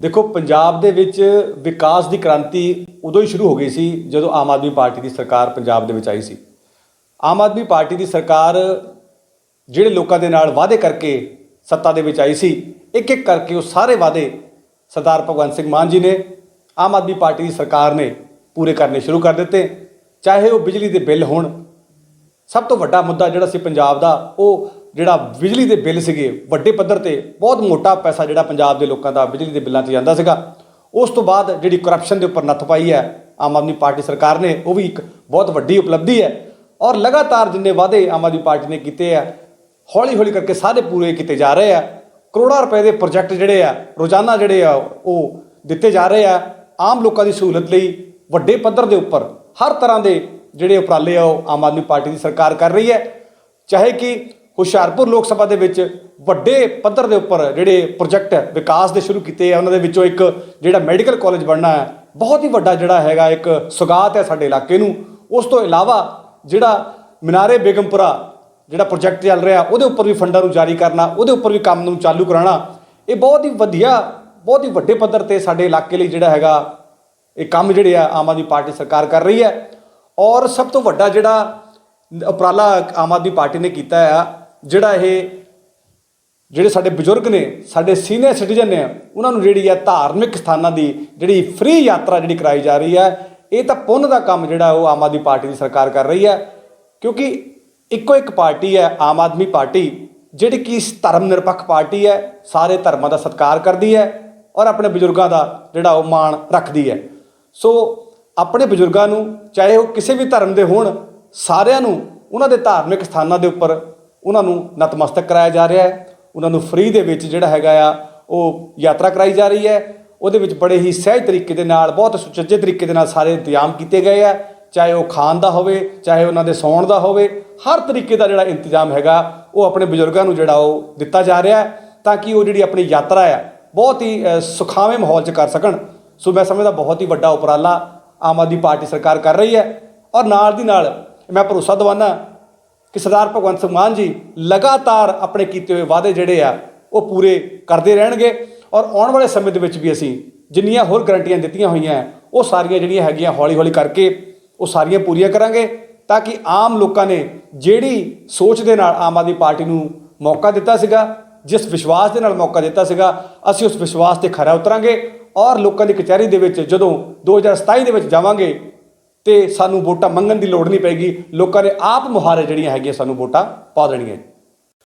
ਦੇਖੋ, ਪੰਜਾਬ ਦੇ ਵਿੱਚ ਵਿਕਾਸ ਦੀ ਕ੍ਰਾਂਤੀ ਉਦੋਂ ਹੀ ਸ਼ੁਰੂ ਹੋ ਗਈ ਸੀ ਜਦੋਂ ਆਮ ਆਦਮੀ ਪਾਰਟੀ ਦੀ ਸਰਕਾਰ ਪੰਜਾਬ ਦੇ ਵਿੱਚ ਆਈ ਸੀ। ਆਮ ਆਦਮੀ ਪਾਰਟੀ ਦੀ ਸਰਕਾਰ ਜਿਹੜੇ ਲੋਕਾਂ ਦੇ ਨਾਲ ਵਾਅਦੇ ਕਰਕੇ ਸੱਤਾ ਦੇ ਵਿੱਚ ਆਈ ਸੀ ਇੱਕ ਇੱਕ ਕਰਕੇ ਉਹ ਸਾਰੇ ਵਾਅਦੇ ਸਰਦਾਰ ਭਗਵੰਤ ਸਿੰਘ ਮਾਨ ਜੀ ਨੇ, ਆਮ ਆਦਮੀ ਪਾਰਟੀ ਦੀ ਸਰਕਾਰ ਨੇ ਪੂਰੇ ਕਰਨੇ ਸ਼ੁਰੂ ਕਰ ਦਿੱਤੇ। ਚਾਹੇ ਉਹ ਬਿਜਲੀ ਦੇ ਬਿੱਲ ਹੋਣ, ਸਭ ਤੋਂ ਵੱਡਾ ਮੁੱਦਾ ਜਿਹੜਾ ਸੀ ਪੰਜਾਬ ਦਾ, ਉਹ ਜਿਹੜਾ ਬਿਜਲੀ ਦੇ ਬਿੱਲ ਸੀਗੇ, ਵੱਡੇ ਪੱਧਰ ਤੇ ਬਹੁਤ ਮੋਟਾ ਪੈਸਾ ਜਿਹੜਾ ਪੰਜਾਬ ਦੇ ਲੋਕਾਂ ਦਾ ਬਿਜਲੀ ਦੇ ਬਿੱਲਾਂ 'ਤੇ ਜਾਂਦਾ ਸੀਗਾ। ਉਸ ਤੋਂ ਬਾਅਦ ਜਿਹੜੀ ਕਰਪਸ਼ਨ ਦੇ ਉੱਪਰ ਨੱਥ ਪਾਈ ਹੈ, ਆਮ ਆਦਮੀ ਪਾਰਟੀ ਸਰਕਾਰ ਨੇ, ਉਹ ਵੀ ਇੱਕ ਬਹੁਤ ਵੱਡੀ ਉਪਲਬਧੀ ਹੈ। ਔਰ ਲਗਾਤਾਰ ਜਿੰਨੇ ਵਾਅਦੇ ਆਮ ਆਦਮੀ ਪਾਰਟੀ ਨੇ ਕੀਤੇ ਆ ਹੌਲੀ ਹੌਲੀ ਕਰਕੇ ਸਾਰੇ ਪੂਰੇ ਕੀਤੇ ਜਾ ਰਹੇ ਆ। ਕਰੋੜਾਂ ਰੁਪਏ ਦੇ ਪ੍ਰੋਜੈਕਟ ਜਿਹੜੇ ਆ, ਰੋਜ਼ਾਨਾ ਜਿਹੜੇ ਆ, ਉਹ ਦਿੱਤੇ ਜਾ ਰਹੇ ਆ। ਆਮ ਲੋਕਾਂ ਦੀ ਸਹੂਲਤ ਲਈ ਵੱਡੇ ਪੱਧਰ ਦੇ ਉੱਪਰ ਹਰ ਤਰ੍ਹਾਂ ਦੇ ਜਿਹੜੇ ਉਪਰਾਲੇ ਆ, ਉਹ ਆਮ ਆਦਮੀ ਪਾਰਟੀ ਦੀ ਸਰਕਾਰ ਕਰ ਰਹੀ ਹੈ। ਚਾਹੇ ਕਿ ਹੁਸ਼ਿਆਰਪੁਰ ਲੋਕ ਸਭਾ ਦੇ ਵਿੱਚ ਵੱਡੇ ਪੱਧਰ ਦੇ ਉੱਪਰ ਜਿਹੜੇ ਪ੍ਰੋਜੈਕਟ ਵਿਕਾਸ ਦੇ ਸ਼ੁਰੂ ਕੀਤੇ ਆ, ਉਹਨਾਂ ਦੇ ਵਿੱਚੋਂ ਇੱਕ ਜਿਹੜਾ ਮੈਡੀਕਲ ਕਾਲਜ ਬਣਨਾ ਹੈ, ਬਹੁਤ ਹੀ ਵੱਡਾ ਜਿਹੜਾ ਹੈਗਾ ਇੱਕ ਸੁਗਾਤ ਹੈ ਸਾਡੇ ਇਲਾਕੇ ਨੂੰ। ਉਸ ਤੋਂ ਇਲਾਵਾ ਜਿਹੜਾ ਮਨਾਰੇ ਬੇਗਮਪੁਰਾ ਜਿਹੜਾ ਪ੍ਰੋਜੈਕਟ ਚੱਲ ਰਿਹਾ, ਉਹਦੇ ਉੱਪਰ ਵੀ ਫੰਡਾਂ ਨੂੰ ਜਾਰੀ ਕਰਨਾ, ਉਹਦੇ ਉੱਪਰ ਵੀ ਕੰਮ ਨੂੰ ਚਾਲੂ ਕਰਾਉਣਾ, ਇਹ ਬਹੁਤ ਹੀ ਵਧੀਆ, ਬਹੁਤ ਹੀ ਵੱਡੇ ਪੱਧਰ ਤੇ ਸਾਡੇ ਇਲਾਕੇ ਲਈ ਜਿਹੜਾ ਹੈਗਾ ਇਹ ਕੰਮ ਜਿਹੜੇ ਆ, ਆਮ ਆਦਮੀ ਪਾਰਟੀ ਸਰਕਾਰ ਕਰ ਰਹੀ ਹੈ। ਔਰ ਸਭ ਤੋਂ ਵੱਡਾ ਜਿਹੜਾ ਉਪਰਾਲਾ ਆਮ ਆਦਮੀ ਪਾਰਟੀ ਨੇ ਕੀਤਾ ਆ ਜਿਹੜਾ ਇਹ ਜਿਹੜੇ ਸਾਡੇ ਬਜ਼ੁਰਗ ਨੇ, ਸਾਡੇ ਸੀਨੀਅਰ ਸਿਟੀਜ਼ਨ ਨੇ, ਉਹਨਾਂ ਨੂੰ ਜਿਹੜੀ ਹੈ ਧਾਰਮਿਕ ਸਥਾਨਾਂ ਦੀ ਜਿਹੜੀ ਫ੍ਰੀ ਯਾਤਰਾ ਜਿਹੜੀ ਕਰਾਈ ਜਾ ਰਹੀ ਹੈ, ਇਹ ਤਾਂ ਪੁੰਨ ਦਾ ਕੰਮ ਜਿਹੜਾ ਉਹ ਆਮ ਆਦਮੀ ਪਾਰਟੀ ਦੀ ਸਰਕਾਰ ਕਰ ਰਹੀ ਹੈ, ਕਿਉਂਕਿ ਇੱਕੋ ਇੱਕ ਪਾਰਟੀ ਹੈ, ਆਮ ਆਦਮੀ ਪਾਰਟੀ, ਜਿਹੜੀ ਕਿ ਧਰਮ ਨਿਰਪੱਖ ਪਾਰਟੀ ਹੈ, ਸਾਰੇ ਧਰਮਾਂ ਦਾ ਸਤਿਕਾਰ ਕਰਦੀ ਹੈ ਔਰ ਆਪਣੇ ਬਜ਼ੁਰਗਾਂ ਦਾ ਜਿਹੜਾ ਉਹ ਮਾਣ ਰੱਖਦੀ ਹੈ। ਸੋ ਆਪਣੇ ਬਜ਼ੁਰਗਾਂ ਨੂੰ, ਚਾਹੇ ਉਹ ਕਿਸੇ ਵੀ ਧਰਮ ਦੇ ਹੋਣ, ਸਾਰਿਆਂ ਨੂੰ ਉਹਨਾਂ ਦੇ ਧਾਰਮਿਕ ਸਥਾਨਾਂ ਦੇ ਉੱਪਰ ਉਹਨਾਂ ਨੂੰ ਨਤਮਸਤਕ ਕਰਾਇਆ ਜਾ ਰਿਹਾ ਹੈ। ਉਹਨਾਂ ਨੂੰ ਫ੍ਰੀ ਦੇ ਵਿੱਚ ਜਿਹੜਾ ਹੈਗਾ ਆ, ਉਹ ਯਾਤਰਾ ਕਰਾਈ ਜਾ ਰਹੀ ਹੈ। ਉਹਦੇ ਵਿੱਚ ਬੜੇ ਹੀ ਸਹਿਜ ਤਰੀਕੇ ਦੇ ਨਾਲ, ਬਹੁਤ ਸੁਚੱਜੇ ਤਰੀਕੇ ਦੇ ਨਾਲ ਸਾਰੇ ਇੰਤਜ਼ਾਮ ਕੀਤੇ ਗਏ ਆ। ਚਾਹੇ ਉਹ ਖਾਣ ਦਾ ਹੋਵੇ, ਚਾਹੇ ਉਹਨਾਂ ਦੇ ਸੌਣ ਦਾ ਹੋਵੇ, ਹਰ ਤਰੀਕੇ ਦਾ ਜਿਹੜਾ ਇੰਤਜ਼ਾਮ ਹੈਗਾ, ਉਹ ਆਪਣੇ ਬਜ਼ੁਰਗਾਂ ਨੂੰ ਜਿਹੜਾ ਉਹ ਦਿੱਤਾ ਜਾ ਰਿਹਾ ਹੈ ਤਾਂ ਕਿ ਉਹ ਜਿਹੜੀ ਆਪਣੀ ਯਾਤਰਾ ਆ, ਬਹੁਤ ਹੀ ਸੁਖਾਵੇਂ ਮਾਹੌਲ 'ਚ ਕਰ ਸਕਣ। ਸੋ ਮੈਂ ਸਮਝਦਾ ਬਹੁਤ ਹੀ ਵੱਡਾ ਉਪਰਾਲਾ ਆਮ ਆਦਮੀ ਪਾਰਟੀ ਸਰਕਾਰ ਕਰ ਰਹੀ ਹੈ। ਔਰ ਨਾਲ ਦੀ ਨਾਲ ਮੈਂ ਭਰੋਸਾ ਦਿਵਾਨਾ ਕਿ ਸਰਦਾਰ ਭਗਵੰਤ ਸਿੰਘ ਮਾਨ ਜੀ ਲਗਾਤਾਰ ਆਪਣੇ ਕੀਤੇ ਹੋਏ ਵਾਅਦੇ ਜਿਹੜੇ ਆ, ਉਹ ਪੂਰੇ ਕਰਦੇ ਰਹਿਣਗੇ ਔਰ ਆਉਣ ਵਾਲੇ ਸਮੇਂ ਦੇ ਵਿੱਚ ਵੀ ਅਸੀਂ ਜਿੰਨੀਆਂ ਹੋਰ ਗਰੰਟੀਆਂ ਦਿੱਤੀਆਂ ਹੋਈਆਂ, ਉਹ ਸਾਰੀਆਂ ਜਿਹੜੀਆਂ ਹੈਗੀਆਂ ਹੌਲੀ ਹੌਲੀ ਕਰਕੇ, ਉਹ ਸਾਰੀਆਂ ਪੂਰੀਆਂ ਕਰਾਂਗੇ ਤਾਂ ਕਿ ਆਮ ਲੋਕਾਂ ਨੇ ਜਿਹੜੀ ਸੋਚ ਦੇ ਨਾਲ ਆਮ ਆਦਮੀ ਪਾਰਟੀ ਨੂੰ ਮੌਕਾ ਦਿੱਤਾ ਸੀਗਾ, ਜਿਸ ਵਿਸ਼ਵਾਸ ਦੇ ਨਾਲ ਮੌਕਾ ਦਿੱਤਾ ਸੀਗਾ, ਅਸੀਂ ਉਸ ਵਿਸ਼ਵਾਸ ਤੇ ਖਰਾ ਉਤਰਾਂਗੇ ਔਰ ਲੋਕਾਂ ਦੀ ਕਚਹਿਰੀ ਦੇ ਵਿੱਚ ਜਦੋਂ 2027 ਦੇ ਵਿੱਚ ਜਾਵਾਂਗੇ ਤੇ ਸਾਨੂੰ ਵੋਟਾਂ ਮੰਗਣ ਦੀ ਲੋੜ ਨਹੀਂ ਪੈਗੀ। ਲੋਕਾਂ ਨੇ ਆਪ ਮੁਹਾਰੇ ਜਿਹੜੀਆਂ ਹੈਗੀਆਂ ਸਾਨੂੰ ਵੋਟਾਂ ਪਾ ਦੇਣੀਆਂ।